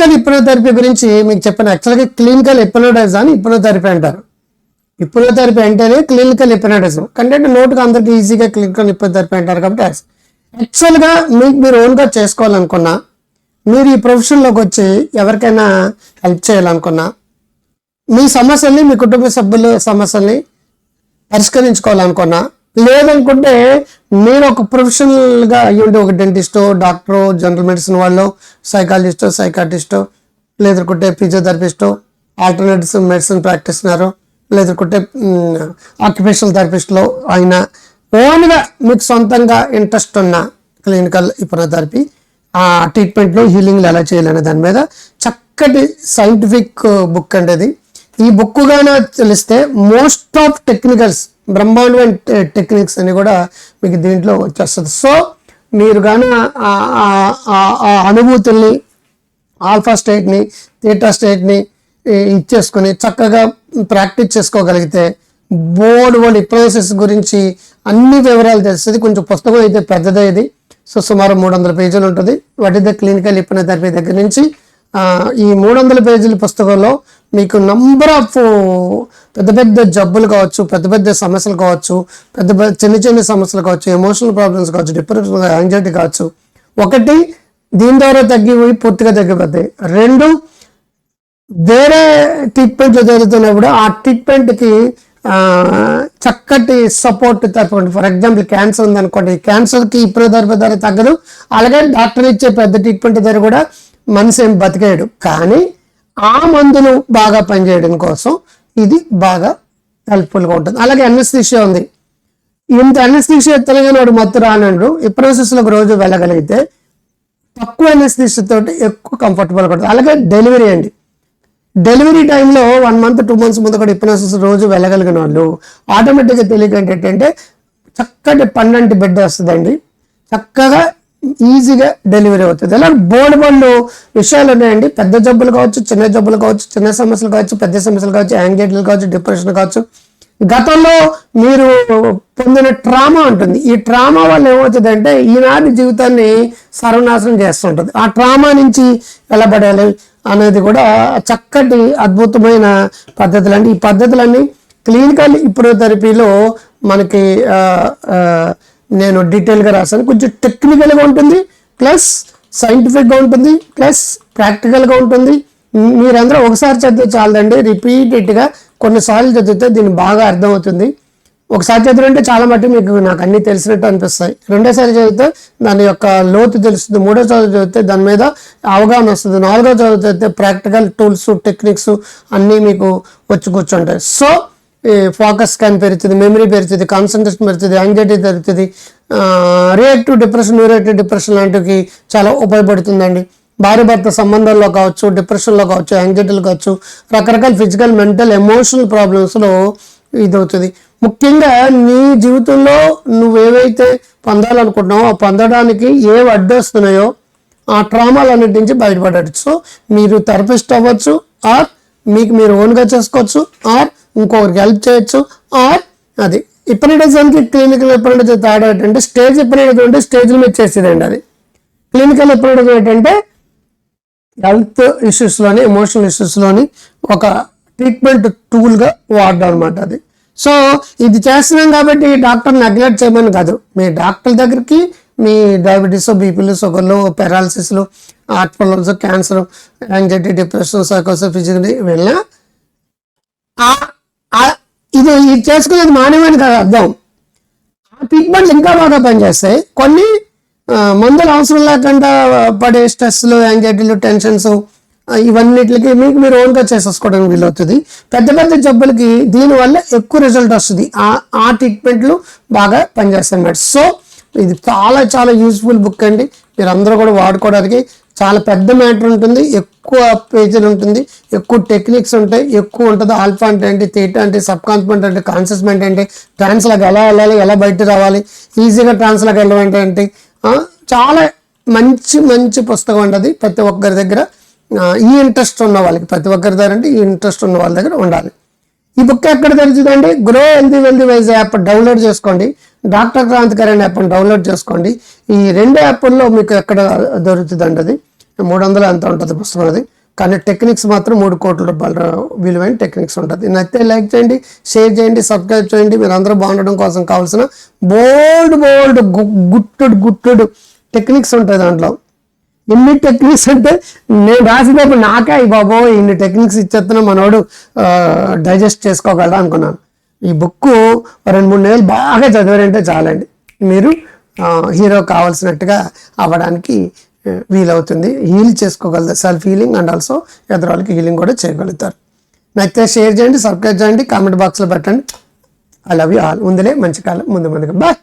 Clinical ఇప్నోథెరపీ గురించి మీకు చెప్పాను. యాక్చువల్గా క్లినికల్ ఇప్నోటైజ్ అని ఇప్నోథెరపీ అంటారు. ఇప్నోథెరపీ అంటేనే క్లినికల్ ఇప్నోటిజం కంటే నోటుగా అందరికి ఈజీగా క్లినికల్ ఇప్నోథెరపీ అంటారు కాబట్టి యాక్చువల్గా మీకు మీరు ఓన్గా చేసుకోవాలనుకున్నా మీరు ఈ ప్రొఫెషన్లోకి వచ్చి ఎవరికైనా హెల్ప్ చేయాలనుకున్నా మీ సమస్యల్ని మీ కుటుంబ సభ్యుల సమస్యల్ని పరిష్కరించుకోవాలనుకున్నా లేదనుకుంటే మీరు ఒక ప్రొఫెషనల్గా అయ్యుంటే ఒక డెంటిస్టో డాక్టరో జనరల్ మెడిసిన్ వాళ్ళు సైకాలజిస్టో సైకాటిస్టో లేదంటే ఫిజియోథెరపిస్టో ఆల్టర్నేటివ్స్ మెడిసిన్ ప్రాక్టీస్నరు లేదంటే ఆక్యుపేషనల్ థెరపిస్ట్లో అయినా ఓన్గా మీకు సొంతంగా ఇంట్రెస్ట్ ఉన్న క్లినికల్ ఇప్నోథెరపీ ఆ ట్రీట్మెంట్లో హీలింగ్లు ఎలా చేయాలనే దాని మీద చక్కటి సైంటిఫిక్ బుక్ అండి అది. ఈ బుక్ గానే తెలిస్తే మోస్ట్ ఆఫ్ టెక్నికల్స్ బ్రహ్మాండమైన టెక్నిక్స్ అని కూడా మీకు దీంట్లో వచ్చేస్తుంది. సో మీరు కానీ ఆ అనుభూతుల్ని ఆల్ఫా స్టేట్ని థీటా స్టేట్ని ఇచ్చేసుకొని చక్కగా ప్రాక్టీస్ చేసుకోగలిగితే బోర్డు బోర్డు ప్రాసెస్ గురించి అన్ని వివరాలు తెలుస్తుంది. కొంచెం పుస్తకం అయితే పెద్దదే ఇది. సో సుమారు మూడు వందల పేజీలు ఉంటుంది. వాట్ ద క్లినికల్ థెరపీ దగ్గర నుంచి ఈ మూడు వందల పేజీల పుస్తకంలో మీకు నంబర్ ఆఫ్ uh, పెద్ద పెద్ద జబ్బులు కావచ్చు పెద్ద పెద్ద సమస్యలు కావచ్చు పెద్ద పెద్ద చిన్న చిన్న సమస్యలు కావచ్చు ఎమోషనల్ ప్రాబ్లమ్స్ కావచ్చు డిప్రెషన్ యాంగ్జైటీ కావచ్చు. ఒకటి దీని ద్వారా తగ్గిపోయి పూర్తిగా తగ్గిపోతాయి. రెండు వేరే ట్రీట్మెంట్ జరుగుతున్నప్పుడు ఆ ట్రీట్మెంట్కి చక్కటి సపోర్ట్ తప్పండి ఫర్ ఎగ్జాంపుల్ క్యాన్సర్ ఉందనుకోండి క్యాన్సర్కి ఇప్పుడు ధర ధర తగ్గదు. అలాగే డాక్టర్ ఇచ్చే పెద్ద ట్రీట్మెంట్ ధర కూడా మనిషి ఏం బతికేయడు. కానీ ఆ మందులు బాగా పనిచేయడం కోసం ఇది బాగా హెల్ప్ఫుల్గా ఉంటుంది. అలాగే ఎన్ఎస్థిషియా ఉంది. ఇంత ఎన్ఎస్థిషియా తెలంగాణ వాడు మత్తు రానండు. ఈ రోజు వెళ్ళగలిగితే తక్కువ ఎన్ఎస్థిషియా ఎక్కువ కంఫర్టబుల్ ఉంటుంది. అలాగే డెలివరీ అండి. డెలివరీ టైంలో వన్ మంత్ టూ మంత్స్ ముందు కూడా హిప్నోసిస్ రోజు వెళ్ళగలిగిన వాళ్ళు ఆటోమేటిక్గా తెలియక ఏంటంటే చక్కటి పన్నెండు బిడ్డ వస్తుందండి. చక్కగా ఈజీగా డెలివరీ అవుతుంది. ఇలా బోర్డు బోర్డు విషయాలు ఉన్నాయండి. పెద్ద జబ్బులు కావచ్చు చిన్న జబ్బులు కావచ్చు చిన్న సమస్యలు కావచ్చు పెద్ద సమస్యలు కావచ్చు యాంగ్జైటీలు కావచ్చు డిప్రెషన్ కావచ్చు. గతంలో మీరు పొందిన ట్రామా ఉంటుంది. ఈ ట్రామా వల్ల ఏమవుతుందంటే ఈనాటి జీవితాన్ని సర్వనాశనం చేస్తుంటుంది. ఆ ట్రామా నుంచి ఎలా పడాలి అనేది కూడా చక్కటి అద్భుతమైన పద్ధతులు అండి ఈ పద్ధతులన్నీ క్లినికల్ ఇప్పుడు థెరపీలో మనకి ఆ, నేను డీటెయిల్గా రాశాను. కొంచెం టెక్నికల్గా ఉంటుంది ప్లస్ సైంటిఫిక్గా ఉంటుంది ప్లస్ ప్రాక్టికల్గా ఉంటుంది. మీరందరూ ఒకసారి చదివితే చాలదండి రిపీటెడ్గా కొన్నిసార్లు చదివితే దీన్ని బాగా అర్థమవుతుంది. ఒకసారి చదివితే చాలా మట్టి మీకు నాకు అన్నీ తెలిసినట్టు అనిపిస్తాయి. రెండోసారి చదివితే దాని యొక్క లోతు తెలుస్తుంది. మూడో చదువు చదివితే దాని మీద అవగాహన వస్తుంది. నాలుగో చదివితే ప్రాక్టికల్ టూల్స్ టెక్నిక్స్ అన్నీ మీకు వచ్చి కూర్చుంటాయి. సో ఫోకస్ స్కాన్ పెరుగుతుంది మెమరీ పెరుగుతుంది కాన్సన్ట్రేషన్ పెరుగుతుంది యాంగ్జైటీ పెరుగుతుంది. రియాక్టివ్ డిప్రెషన్ న్యూరేటివ్ డిప్రెషన్ లాంటివి చాలా ఉపయోగపడుతుందండి. భార్య భర్త సంబంధాల్లో కావచ్చు డిప్రెషన్లో కావచ్చు యాంగ్జైటీలో కావచ్చు రకరకాల ఫిజికల్ మెంటల్ ఎమోషనల్ ప్రాబ్లమ్స్లో ఇది అవుతుంది ముఖ్యంగా నీ జీవితంలో నువ్వు ఏవైతే పొందాలనుకుంటున్నావో ఆ పొందడానికి ఏవి అడ్డొస్తున్నాయో ఆ ట్రామాలన్నిటి నుంచి బయటపడచ్చు. సో మీరు థెరపిస్ట్ అవ్వచ్చు ఆర్ మీకు మీరు ఓన్గా చేసుకోవచ్చు ఆర్ ఇంకొకరికి హెల్ప్ చేయొచ్చు. ఆర్ అది ఇప్పటికి క్లినికల్ ఎప్పుడైతే తేడా ఏంటంటే స్టేజ్ ఎప్పుడైతే అంటే స్టేజ్ల మీద చేసేదండి అది. క్లినికల్ ఎప్పుడైతే ఏంటంటే హెల్త్ ఇష్యూస్లోని ఎమోషనల్ ఇష్యూస్లోని ఒక ట్రీట్మెంట్ టూల్గా వాడడం అనమాట అది. సో ఇది చేస్తున్నాం కాబట్టి డాక్టర్ నెగ్లెక్ట్ చేయమని కాదు. మీ డాక్టర్ దగ్గరికి మీ డయాబెటీస్ బీపీలు షుగర్లు పెరాలసిస్లు heart problems cancer anxiety depression సైకోసో physical వెళ్ళినా ఆ- ఇది చేసుకునేది మానవని కాదు అర్థం. ఆ ట్రీట్మెంట్లు ఇంకా బాగా పనిచేస్తాయి. కొన్ని మందులు అవసరం లేకుండా పడే స్ట్రెస్లు యాంగ్జైటీలు టెన్షన్స్ ఇవన్నిటికి మీకు మీరు ఓన్గా చేసేసుకోవడానికి వీలవుతుంది. పెద్ద పెద్ద జబ్బులకి దీనివల్ల ఎక్కువ రిజల్ట్ వస్తుంది. ఆ ఆ ట్రీట్మెంట్లు బాగా పనిచేస్తాయి అన్నమాట సో ఇది చాలా చాలా యూస్ఫుల్ బుక్ అండి. మీరు అందరూ కూడా వాడుకోవడానికి చాలా పెద్ద మ్యాటర్ ఉంటుంది. ఎక్కువ పేజీలు ఉంటుంది ఎక్కువ టెక్నిక్స్ ఉంటాయి ఎక్కువ ఉంటుంది ఆల్ఫా అంటే ఏంటి థీటా అంటే సబ్ కాన్స్మెంట్ అంటే కాన్సెస్మెంట్ ఏంటి ట్రాన్స్లాగా ఎలా వెళ్ళాలి ఎలా బయట రావాలి ఈజీగా ట్రాన్స్లాగా వెళ్ళాలంటే ఏంటి చాలా మంచి మంచి పుస్తకం ఉంటుంది ప్రతి ఒక్కరి దగ్గర ఈ ఇంట్రెస్ట్ ఉన్న వాళ్ళకి ప్రతి ఒక్కరి దగ్గర అంటే ఈ ఇంట్రెస్ట్ ఉన్న వాళ్ళ దగ్గర ఉండాలి. ఈ బుక్ ఎక్కడ దొరుకుతుందండి? Grow healthy wealthy wise app download చేసుకోండి. డాక్టర్ క్రాంతికరణ్ యాప్ డౌన్లోడ్ చేసుకోండి. ఈ రెండు యాప్ల్లో మీకు ఎక్కడ దొరుకుతుందండి అది? మూడు వందలు ఎంత ఉంటుంది పుస్తకం అది కానీ టెక్నిక్స్ మాత్రం మూడు కోట్ల రూపాయల విలువైన టెక్నిక్స్ ఉంటుంది. నచ్చితే లైక్ చేయండి షేర్ చేయండి సబ్స్క్రైబ్ చేయండి. మీరు అందరూ బాగుండడం కోసం కావాల్సిన బోల్డ్ బోల్డ్ గుట్టుడు గుట్టుడు టెక్నిక్స్ ఉంటాయి దాంట్లో. ఎన్ని టెక్నిక్స్ అంటే నేను రాసినప్పుడు నాకే ఈ బాబో ఇన్ని టెక్నిక్స్ ఇచ్చేస్తున్నా మనోడు డైజెస్ట్ చేసుకోగలరా అనుకున్నాను. ఈ బుక్ రెండు మూడు నెలలు బాగా చదివారంటే చాలండి. మీరు హీరో కావాల్సినట్టుగా అవ్వడానికి వీలవుతుంది. హీల్ చేసుకోగలుగుతారు సెల్ఫ్ హీలింగ్ అండ్ ఆల్సో ఎదురాళ్ళకి హీలింగ్ కూడా చేయగలుగుతారు. నచ్చితే షేర్ చేయండి సబ్స్క్రైబ్ చేయండి కామెంట్ బాక్స్లో పెట్టండి. ఐ లవ్ యూ ఆల్ ముందులే మంచి కాలం ముందు ముందుగా బాయ్